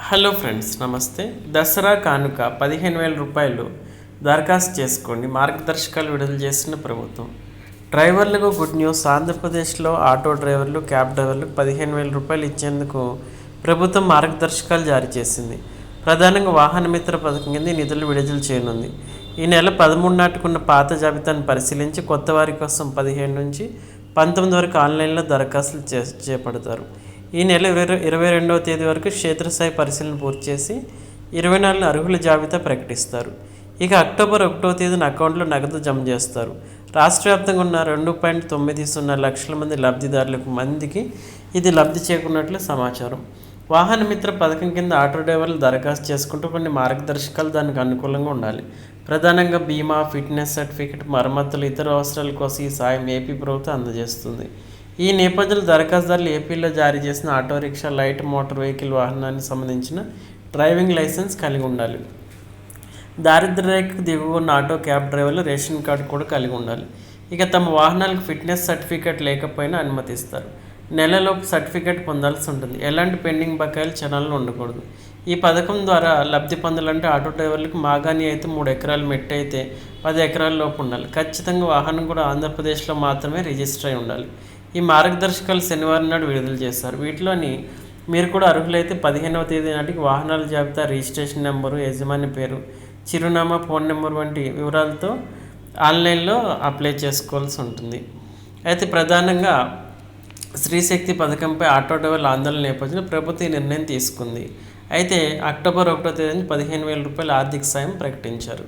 Hello friends నమస్తే. దసరా కానుక పదిహేను వేల రూపాయలు దరఖాస్తు చేసుకోండి. మార్గదర్శకాలు విడుదల చేసిన ప్రభుత్వం. డ్రైవర్లకు గుడ్ న్యూస్. ఆంధ్రప్రదేశ్లో ఆటో డ్రైవర్లు క్యాబ్ డ్రైవర్లకు పదిహేను వేల రూపాయలు ఇచ్చేందుకు ప్రభుత్వం మార్గదర్శకాలు జారీ చేసింది. ప్రధానంగా వాహన మిత్ర పథకం కింద నిధులు విడుదల చేయనుంది. ఈ నెల పదమూడు నాటికున్న పాత జాబితాను పరిశీలించి కొత్త వారి కోసం పదిహేను నుంచి పంతొమ్మిది వరకు ఆన్లైన్లో దరఖాస్తులు చే చేపడతారు. ఈ నెల ఇరవై ఇరవై రెండవ తేదీ వరకు క్షేత్రస్థాయి పరిశీలన పూర్తి చేసి ఇరవై నాలుగు అర్హుల జాబితా ప్రకటిస్తారు. ఇక అక్టోబర్ ఒకటో తేదీన అకౌంట్లో నగదు జమ చేస్తారు. రాష్ట్ర వ్యాప్తంగా ఉన్న రెండు పాయింట్ తొమ్మిది సున్నా లక్షల మంది లబ్ధిదారులకు మందికి ఇది లబ్ధి చేకున్నట్లు సమాచారం. వాహన మిత్ర పథకం కింద ఆటో డ్రైవర్లు దరఖాస్తు చేసుకుంటూ కొన్ని మార్గదర్శకాలు దానికి అనుకూలంగా ఉండాలి. ప్రధానంగా బీమా ఫిట్నెస్ సర్టిఫికెట్ మరమ్మతులు ఇతర అవసరాల కోసం ఈ సాయం ఏపీ ప్రభుత్వం అందజేస్తుంది. ఈ నేపథ్యంలో దరఖాస్తుదారులు ఏపీలో జారీ చేసిన auto rickshaw light motor vehicle వాహనానికి సంబంధించిన డ్రైవింగ్ లైసెన్స్ కలిగి ఉండాలి. దారిద్ర్య రేఖకు దిగువ ఉన్న ఆటో క్యాబ్ డ్రైవర్లు రేషన్ కార్డు కూడా కలిగి ఉండాలి. ఇక తమ వాహనాలకు ఫిట్నెస్ సర్టిఫికేట్ లేకపోయినా అనుమతిస్తారు. నెలలోపు సర్టిఫికేట్ పొందాల్సి ఉంటుంది. ఎలాంటి పెండింగ్ బకాయిలు చలాన్లు ఉండకూడదు. ఈ పథకం ద్వారా లబ్ధి పొందాలంటే ఆటో డ్రైవర్లకు మాగాని అయితే మూడు ఎకరాలు మెట్టి అయితే పది ఎకరాల లోపు ఉండాలి. ఖచ్చితంగా వాహనం కూడా ఆంధ్రప్రదేశ్లో మాత్రమే రిజిస్టర్ అయి ఉండాలి. ఈ మార్గదర్శకాలు శనివారం నాడు విడుదల చేస్తారు. వీటిలోని మీరు కూడా అర్హులైతే పదిహేనవ తేదీ నాటికి వాహనాల జాబితా రిజిస్ట్రేషన్ నెంబరు యజమాని పేరు చిరునామా ఫోన్ నెంబర్ వంటి వివరాలతో ఆన్లైన్లో అప్లై చేసుకోవాల్సి ఉంటుంది. అయితే ప్రధానంగా స్త్రీశక్తి పథకంపై ఆటో డ్రైవర్ల ఆందోళన నేపథ్యంలో ప్రభుత్వం ఈ నిర్ణయం తీసుకుంది. అయితే అక్టోబర్ ఒకటో తేదీ నుంచి పదిహేను వేల రూపాయల ఆర్థిక సాయం ప్రకటించారు.